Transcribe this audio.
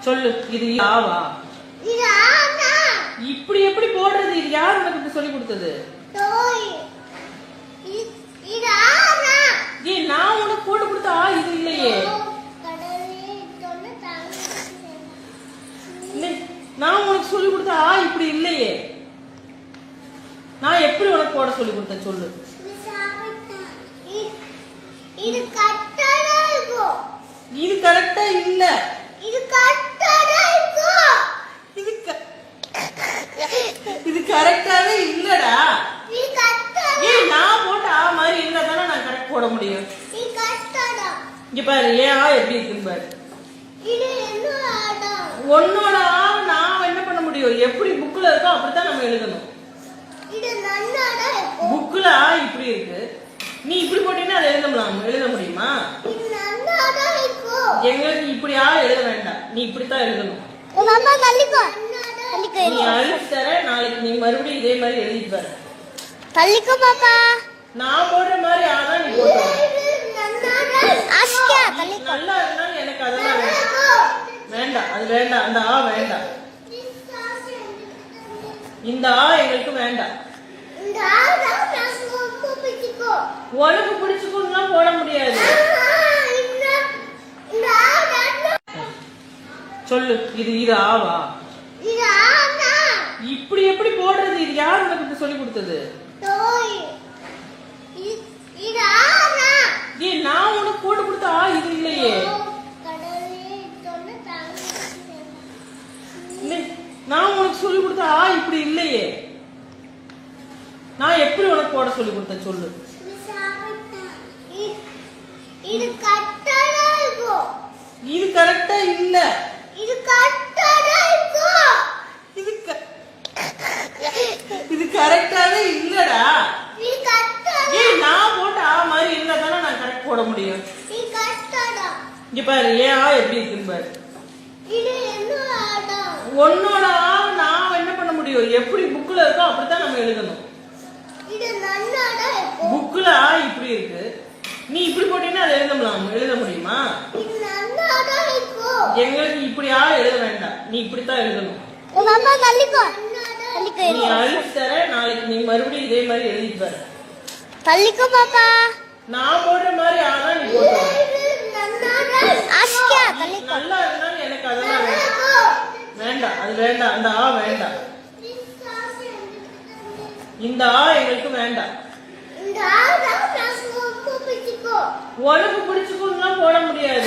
சொல்லு இது ஆவா இப்படி எப்படி போடுறது? இது யார் உனக்கு இப்படி சொல்லி கொடுத்தது? ஏய் நான் உனக்கு போட்டு கொடுத்த ஆ இது இல்லையே. நான் உனக்கு சொல்லி கொடுத்த ஆ இப்படி இல்லையே. நான் எப்படி உனக்கு போட சொல்லி கொடுத்தேன் சொல்லு. இது கரெக்டா இல்ல இது கட்டடா இருக்கும் இது க- இது கரெக்டாவே இல்லடா. ஏய் நான் போட்ட ஆ மாதிரி இருந்தா தானே நான் கரெக்ட் போட முடியும். இங்க பாரு ஏன் ஆ எப்படி இருக்குன்னு பாரு. உன்னோட ஆ நான் என்ன பண்ண முடியும்? எப்படி புக்ல இருக்கோ அப்படித்தான் நம்ம எழுதணும். புக்ல ஆ இப்படி இருக்கு. நீ இப்படி போட்டீங்கன்னா அதை எழுதலாம் எழுத முடியுமா? எங்களுக்கு இப்படி ஆ எழுத வேண்டாம். நீ இப்படித்தான் எழுதணும். தள்ளிக்கோ நீ தர நாளைக்கு நீ மறுபடியும் இதே மாதிரி எழுதிட்டு வர. தள்ளிக்கோ பாப்பா. நான் போடுற மாதிரி ஆனா நீ போட்டு ஆஸ்கியா தள்ளிக்கோ நல்லா இருந்தாலும் எனக்கு அதெல்லாம் வேண்டாம். அது வேண்டாம் அந்த ஆ வேண்டாம். இந்த ஆ எங்களுக்கு வேண்டாம். உனக்கு பிடிச்சுக்கணும்லாம் போட முடியாது. சொல்லு இது இது ஆவா? இப்படி எப்படி போடுறது? இது யார் உனக்கு சொல்லி கொடுத்தது? நான் உனக்கு போட்டு கொடுத்த இது இல்லையே. நான் உனக்கு சொல்லி கொடுத்த இப்படி இல்லையே. நான் எப்படி உனக்கு போட சொல்லி கொடுத்தேன் சொல்லு. இது கரெக்டா இல்ல. இது கட்டடா இது கரெக்டாவே இல்லடா. ஏய் நான் போட்ட ஆ மாதிரி இருந்தா தானே நான் கரெக்ட் போட முடியும். இங்க பாரு ஏன் ஆ எப்படி இருக்குன்னு பாரு. உன்னோட ஆ நான் என்ன பண்ண முடியும்? எப்படி புக்ல இருக்கோ அப்படித்தான் நம்ம எழுதணும். புக்ல ஆ இப்படி இருக்கு. நீ இப்படி போட்டீங்கன்னா அதை எழுதலாம் எழுத முடியுமா? எங்களுக்கு இப்படி ஆ எழுத வேண்டாம். நீ இப்படித்தான் எழுதணும். நீ அழிச்சு தர நாளைக்கு நீ மறுபடியும் இதே மாதிரி எழுதிட்டு வர. தள்ளிக்கோ பாப்பா. நான் போடுற மாதிரி ஆனா நீ போட்டு ஆஸ்கியா தள்ளிக்கோ நல்லா இருந்தாலும் எனக்கு அதெல்லாம் வேண்டாம். வேண்டாம் அது வேண்டாம் அந்த ஆ வேண்டாம். இந்த ஆ எங்களுக்கு வேண்டாம். உனக்கு பிடிச்சுக்கணும்லாம் போட முடியாது.